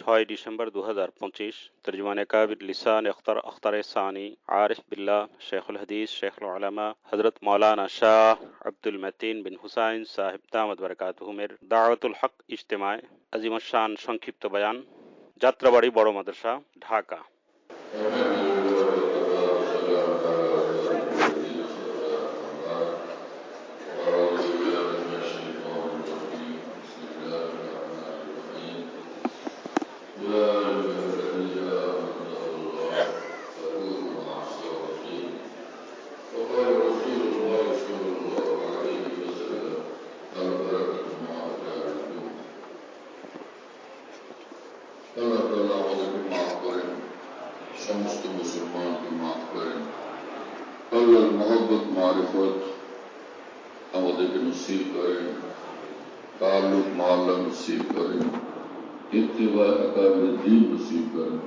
ছয় ডিসেম্বর দু হাজার পঁচিশ, তর্জমান কাবির লিসান আখতার আখতার সানি, আরিফ বিল্লা শেখুল হদিস, শেখুল আলামা হজরত মৌলানা শাহ আব্দুল মতিন বিন হুসাইন সাহেব তামদ বরকাতহুমের দাওয়াতুল হক ইজতেমায় আজিম শান সংক্ষিপ্ত বয়ান। যাত্রাবাড়ি বড় মাদ্রাসা, ঢাকা। তাল্লুক মাল্লা নসিব করেন ইত্তেবা আকাবির দিন নসিব করেন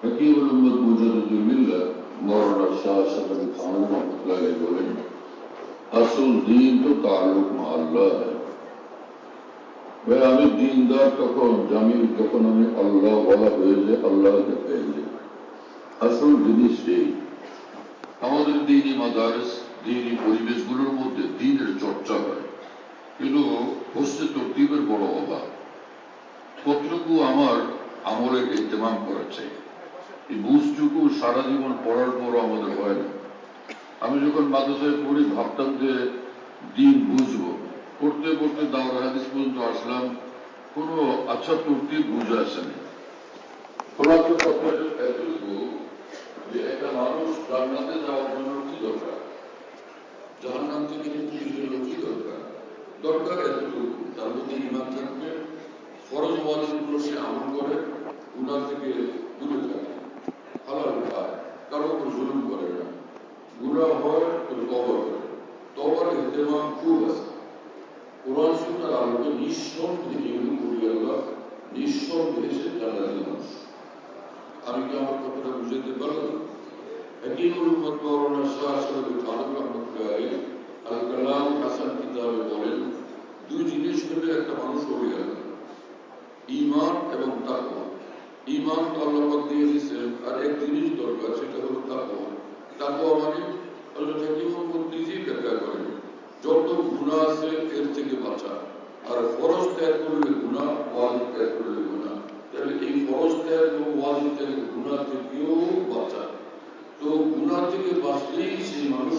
হকিমুল উম্মত মুজাহিদুল মিল্লাত মৌলানা শাহ সাহেব খান রহমতুল্লাহ বলেন আসল দিন তো তাল্লুক মা আল্লাহ है ভাই আমি দিনদার তখন জামিল তখন আমি আল্লাহ বলা হয়ে যে আল্লাহকে পেয়ে আসল জিনিস এই আমাদের দিনই মাদারেস দিনই পরিবেশগুলোর মধ্যে দিনের চর্চা হয় কিন্তু হচ্ছে তরতিবের বড় অভাব। কতটুকু আমার আমলের ইহতেমাম করা চাই এই বুঝটুকু সারা জীবন পড়ার পরও আমাদের হয় না। আমি যখন মাদ্রাসায় পড়ি, ভাবতাম যে দিন বুঝব। পড়তে পড়তে দাওরা হাদিস পর্যন্ত আসলাম, কোন আচ্ছা তর্তিব বুঝে আসেনি। খোলাতে এতটুকু যে একটা মানুষ জান্নাতে যাওয়ার জন্য কি দরকার জাহান্নাম থেকে মুক্তির জন্য কি দরকার দরকার এতটুকু তার মধ্যে ইমান থাকবে ফরজ ওয়াজিবগুলো সে আমল করে গুণা থেকে দূরে থাকে। হালাল খায় কারও উপর জুলুম করে না। গুণা হয় তো তবর করে। তবর ইহতেমাম খুব আছে। কোরআন সুন্নার আলোকে নিঃসন্দেহে এগুলো করি আল্লাহ, নিঃসন্দেহে সে জানালি মানুষ। আমি কি আমার কথাটা বুঝাতে পারলাম? হাকিমুল উম্মত মাওলানা শাহ সাহেব খানক রহমতুল্লাহ আল কালাম হাসান কিতাবে বলেন দুই জিনিস হলে একটা মানুষ হয়ে গেল ইমান এবং তাকওয়া। ইমান তো আল্লাহ দিয়ে দিয়েছেন, আর এক জিনিস দরকার, সেটা হলো তাকওয়া। তাকওয়া মানে আল্লাহ ব্যাখ্যা করেন, যত গুণা আছে এর থেকে বাঁচা। আর ফরজ ত্যাগ করলে গুণা ওয়াজিব ত্যাগ করলে গুণা তাহলে এই ফরজ ত্যাগ এবং ওয়াজিব ত্যাগ গুণা থেকেও বাঁচা। তো গুণা থেকে বাঁচলেই সেই মানুষ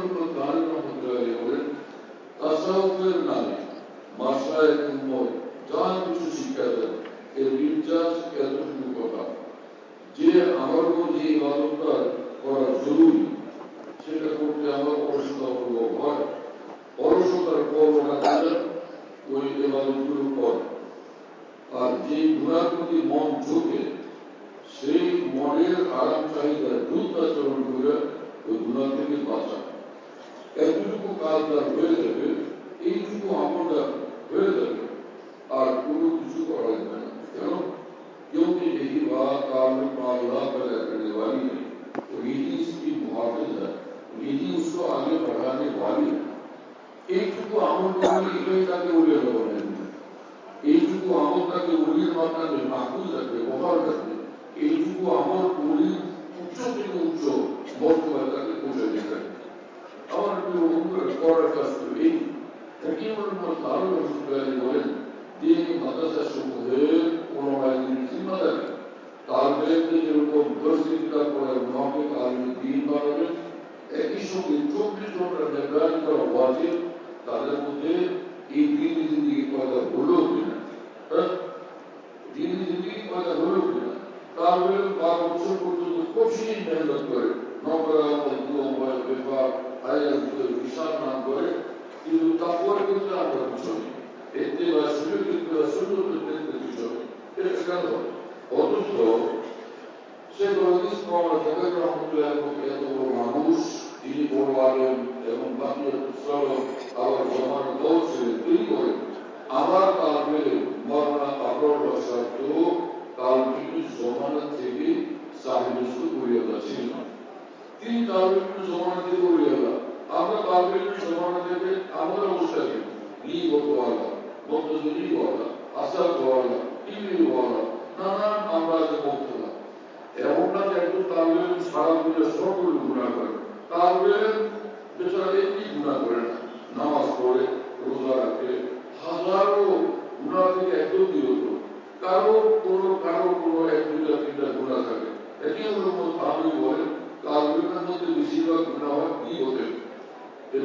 القرطاني আর যে গুণার প্রতি মন ঝোঁকে সেই মনের আরাম চাহিদা দ্রুত আচরণ করে ওই গুণা থেকে বাঁচা kendiliği kadar verilebilir, eğitimi hamurda verilebilir. Artık bunu küçük öğretmen istiyorum. Çünkü yedi vaha kavrı mağdurlar kadar verildi var ya, o yedi ismi muhafız da, yedi usta ağrı bırakanı var ya. Eğitimi hamurda verilebilir, eğitimi hamurda verilebilir. ایسی کو آمد تاکہ مولیر مطلع میں محفوظ رکھے بہر رکھے ایسی کو آمد مولیر اچھو تک اچھو بہت کو بہتا کہ پوچھا دیکھ رکھے খুব scene মেহনত করে নকরা বন্ধু mobile paper বেফার আয়ার ভিতরে বিশাল নাম করে কিন্তু তারপরে কিন্তু আমরা পিছনে এতে বা সুযোগ কিন্তু সুন্দর দেখতে পিছনে এটা কেন অথচ সে দরদিস কমর থেকে রহমতুল্লাহ এত বড় মানুষ তিনি বড় আলেম এবং বাকি সরব আবার জমার দৌড় ছিলেন তিনি করেন আমার কালবে মরনা আবরর বসাত কালবিনী জমানা থেকে সাহিদুসু করিয়া ছিল তিনি কালবিনী জমানা থেকে করিয়া আমরা কালবিনী জমানা থেকে আমাদের অবস্থা কি বলতে পারলাম মন্তজনি বলা আশা বলা টিভি বলা, নানান আমরা যে বক্তব্য এমন না যে একজন তালবেন সারা দুনিয়া সকল গুণা করে। তালবেন বেচারা এমনি গুণা করে না নামাজ পড়ে রোজা রাখে হাজারো গুণা থেকে একদম বিরত কারও কোনো কারও কোনো এক দুটা তিনটা গুণা থাকে একই হলো আমি বলেন তালবেনের মধ্যে বেশিরভাগ গুণা হয় কি হতে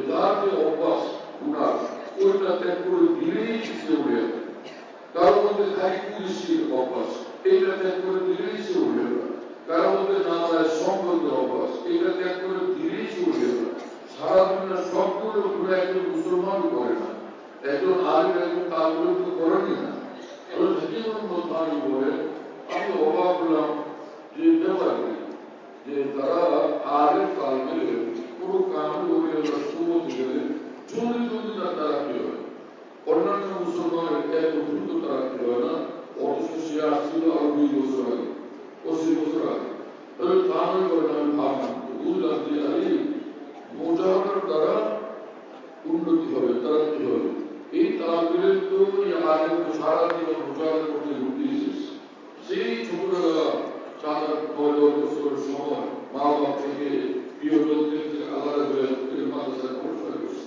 যার যে অভ্যাস গুণা ওইটা ত্যাগ করে দিলেই সে উড়ে যাবে কারোর মধ্যে খাই পুলিশের অভ্যাস এইটা ত্যাগ করে দিলেই সে উড়ে যাবে কারোর মধ্যে নামায় সম্পর্কের অভ্যাস এটা ত্যাগ করে দিলেই সে উড়ে যাবে সারা সবগুলো ঘুরে একজন মুসলমান করে না, একজন আলিম, একজন তালগুলো তো করেনি না। আমি অবাক হলাম যে ব্যাপারে, যে তারা আলেম তালবে পুরো কামড় করে সুমতি গেলে জলদি জলদি তার তারা কি হয়? অন্যান্য মুসলমানের এত দ্রুত তারা কি হয় না? অথচ আসছিল আরও দুই বছর আগে, পঁচিশ বছর আগে। তবে নয় করে আমি ভাবলাম বুঝলাম যে, আরে মোজাহার দ্বারা উন্নতি হবে তারা হবে। এই তালবিলের তো তো সারা জীবন মোজাহার করতে ঘুরতে এসেছে সেই ছোটবেলা চার নয় দশ বছরের সময় মা বাপ থেকে প্রিয়জনদের থেকে আলাদা হয়ে মাদ্রাসায় পড়াশোনা করছে।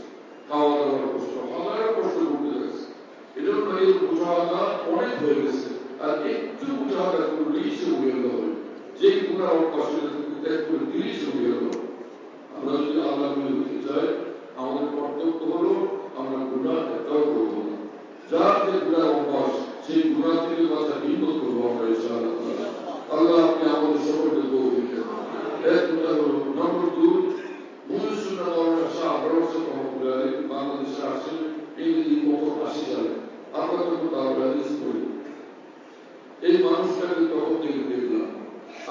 খাওয়া দাওয়ার কষ্ট হাজার কষ্ট করতে গেছে। এজন্য এই মুজাহাদা অনেক হয়ে গেছে। আর একটু মুজাহাদা করলেই সে গেল। যে গুণা অভ্যাস ত্যাগ করে দিলেই সে গেল। আমরা যদি আল্লাহ হতে চাই, আমাদের কর্তব্য হলো আমরা গুণা একটাও করব না? যার যে গুণা অভ্যাস, সেই গুণা থেকে বাঁচা বিপদ করব আমরা ইনশাআল্লাহ। আল্লাহ আপনি আমাদের সকলকে তৌফিক দেন এক গুণা হলো নম্বর দুই মুসলিম মৌলানা শাহ আবরার রহমতুল্লাহ আলী বাংলাদেশে আসেন ইংরেজি কত আশি সালে আমরা তখন তার হাদিস করি এই মানুষটাকে তখন থেকে দেখলাম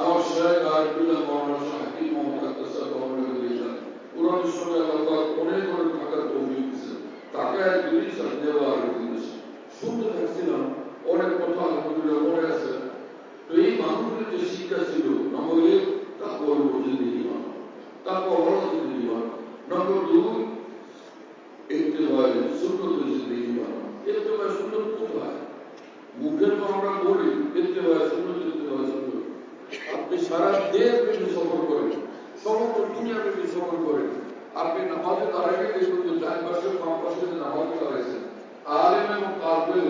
আমার শেখ আরবুল্লাহ মৌলানা শাহ হাকিম মোহাম্মদ আকাশা মৌলানা দেখলাম পুরানো সময় আল্লাহ অনেক অনেক থাকার তৌফিক দিয়েছেন তাকে এক জিনিস আর দেওয়া আর জিনিস শুনতে থাকছিলাম অনেক কথা আলহামদুলিল্লাহ মনে আছে তো এই মানুষের যে শিক্ষা ছিল আমাদের তা করব জিন্দিগি মানো তারপর অবরোধ জিন্দিগি মানো নম্বর দুই ইত্তেবায় সুন্নত জিন্দিগি মানো ইত্তেবায় সুন্নত কোথায় আমরা বলি ইত্তেবায় সুন্নত ইত্তেবায় সুন্নত আপনি সারা দেশ ব্যাপী সফর করেন, সমগ্র দুনিয়া ব্যাপী সফর করেন। আপনি নামাজে দাঁড়াইলে দেখবেন যে চার পাশে পাঁচ যে নামাজে দাঁড়াইছেন আলেম এবং কালবেন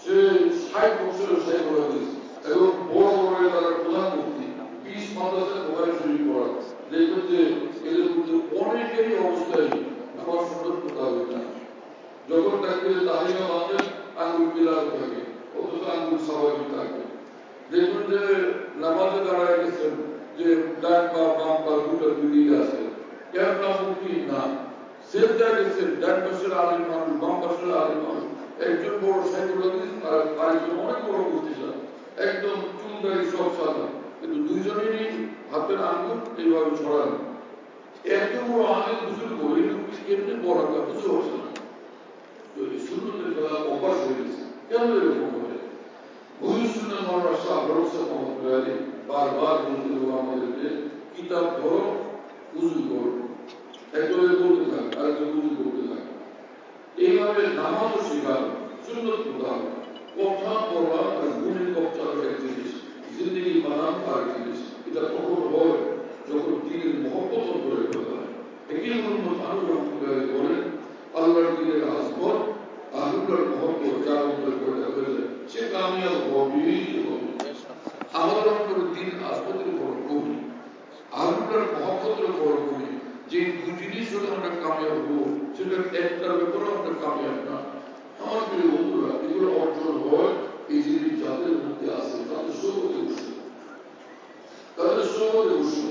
সে ষাট বছরের শেখ হয়ে গেছে এবং বড় বড় তারা প্রধানমন্ত্রী বিশ মাদ্রাসায় মোবাইল শরীর পড়া দেখবেন যে এদের মধ্যে অনেকেরই অবস্থায় নামাজ সুন্দর করতে হবে না যখন তাকে তাহিমা বাঁধে, আঙ্গুল বিলাল থাকে। অথচ আঙ্গুল স্বাভাবিক থাকে দেখবেন যে নামাজে দাঁড়ায় গেছেন, যে ডান পা, বাম পা দুটো দুদিকে আছে। না মুক্তি না? সেজদা গেছেন, ডান পাশের আলিম মানুষ, বাম পাশের আলিম মানুষ। একজন বড় সাইকোলজিস্ট অনেক বড় বুদ্ধিমান একদম চুল সব সাদা কিন্তু দুইজনেরই হাতের আঙ্গুল এইভাবে ছড়ানো। এত বড় আলিম বুঝুন বই কেমনি বড় একটা বুঝতে পারছে না। অভ্যাস হয়ে গেছে। কেন এরকম? ভবিষ্যতে মৌলানা শাহ ভরসা মোহাম্মদ বারবার বন্ধু আমাদেরকে কিতাব ধরো, উজু করো। একজনে বলতে থাক আরেকজন উজু করতে থাক। এইভাবে নামাজও শেখানো সুন্দর প্রধান কথা বলা আর গুণের কথা এক জিনিস জিন্দগি বানান আর জিনিস এটা তখন হয় যখন দিনের মহব্বত করে ফেলা হয় একই মোহাম্মদ আনুর রহমতুল্লাহ বলেন আল্লাহর দিনের আসবত আল্লাহর মহব্বত যার মধ্যে করে ফেলে সে কামিয়াব হবেই হবে আমাদের অন্তরে দিন আসবতের বড় কমি আল্লাহর মহব্বতের বড় কমি যে দুই জিনিস যদি আমরা কামিয়াব হব সে সোহবতে উঠছে তাদের সোহবতে উঠছে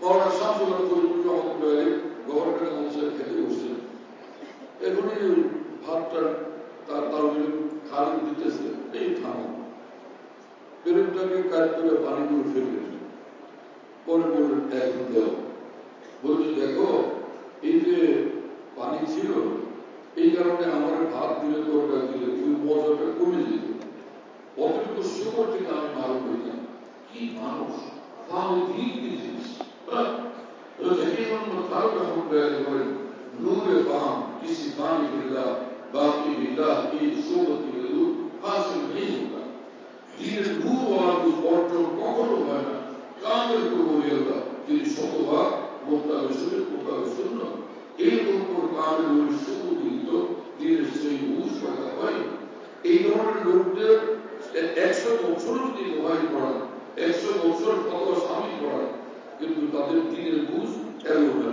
মৌলানা শামসুল্লাহ ফরিদুল রহমতুল্লাহ গভর্নমেন্ট কাউন্সিলে খেতে বসছেন এখনই ভাতটা তার তার খালি দিতেছে এই থামো বেরোটাকে কাজ করে পানিগুলো ফেলে দিল পরে বললেন এখন দেও বলছে দেখো এই যে পানি ছিল আমাকে আমার ভাত দিলে তোরটা দিলে, তুই মজাটা কমে যেত অতিরিক্ত শিকড় থেকে আমি মারণ হইতাম কি মানুষ? তাহলে দিক জিনিস হ্যাঁ? কখনো হয় না। কামের প্রবণতা যিনি শতভাগ মোক্তাবে শরীর মোক্তাবে শূন্য। এই বছর যদি দোহাই একশো বছর কত স্বামী করান কিন্তু তাদের দিনের বুঝ এলো না।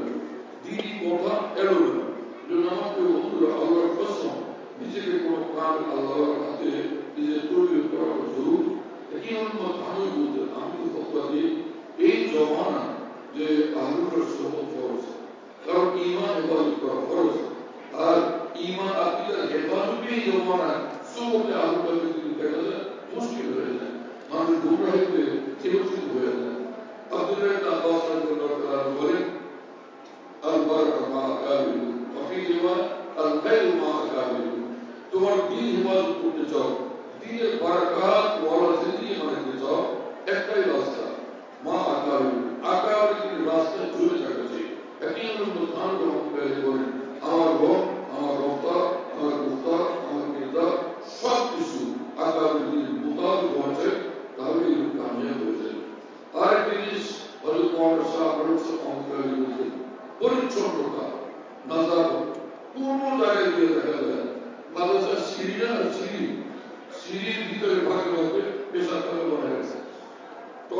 দিনই কথা এলো না। জন্য আমাকে বন্ধুরা আল্লাহর কসম, নিজেকে কোনো কাজ আল্লাহর হাতে নিজের তৈরি করা জরুর? একই অন্য আমি বলতে আমি ফতোয়া এই জমানা যে আল্লাহর সহজ ফরজ, কারণ ইমান হেফাজত করা ফরজ। আর ইমান আকিদার হেফাজত এই জমানা সবতে আল্লাহর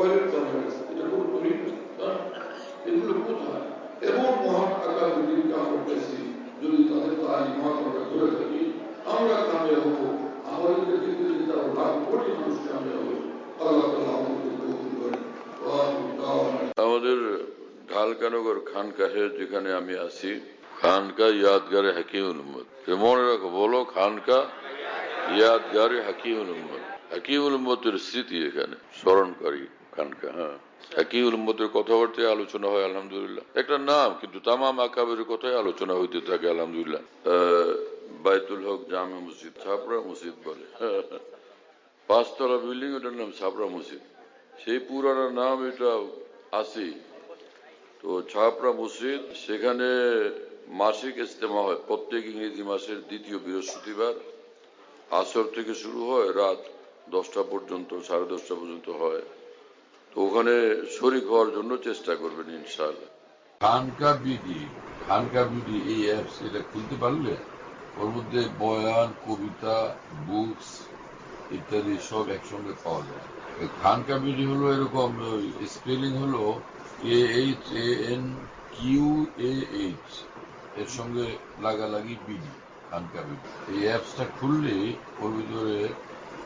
টয়লেট বানা এটা কোন করি এগুলো কোথায় এমন মহান আকার বিলির করতেছি, যদি তাদের তালিমাত আমরা করে থাকি, আমরা কামিয়াব হব। আমাদের ক্ষেত্রে যদি তারা লাভ কোটি মানুষ কামিয়াব হবে, আল্লাহ তালা আমাদের কবুল করেন। আমাদের ঢালকানগর খানকাহে যেখানে আমি আছি, খানকা ইয়াদগারে হাকিমুল উম্মদ মনে রাখো, বলো খানকা ইয়াদগারে হাকিমুল উম্মদ হাকিমুল উম্মতের স্মৃতি এখানে, স্মরণকারী। খানকা হ্যাঁ। হাকিমুল উম্মতের কথাবার্তায় আলোচনা হয়, আলহামদুলিল্লাহ। একটা নাম, কিন্তু তামাম আকাবের কথাই আলোচনা হইতে থাকে, আলহামদুলিল্লাহ। বাইতুল হক জামে মসজিদ ছাপড়া মসজিদ বলে। পাঁচতলা বিল্ডিং, ওটার নাম ছাপড়া মসজিদ। সেই পুরানো নাম এটা আছে। তো ছাপড়া মসজিদ, সেখানে মাসিক ইস্তেমা হয়। প্রত্যেক ইংরেজি মাসের দ্বিতীয় বৃহস্পতিবার। আসর থেকে শুরু হয়, রাত দশটা পর্যন্ত, সাড়ে দশটা পর্যন্ত হয়। ওখানে শরিক হওয়ার জন্য চেষ্টা করবেন ইনশাআল্লাহ। খানকা বিডি খানকা বিডি এই অ্যাপস এটা খুলতে পারলে ওর মধ্যে বয়ান, কবিতা বুকস ইত্যাদি সব একসঙ্গে পাওয়া যায়। খানকা বিডি হলো এরকম স্পেলিং হলো A H A N Q A H এর সঙ্গে লাগালাগি বিডি, খানকা বিডি। এই অ্যাপসটা খুললে ওর ভিতরে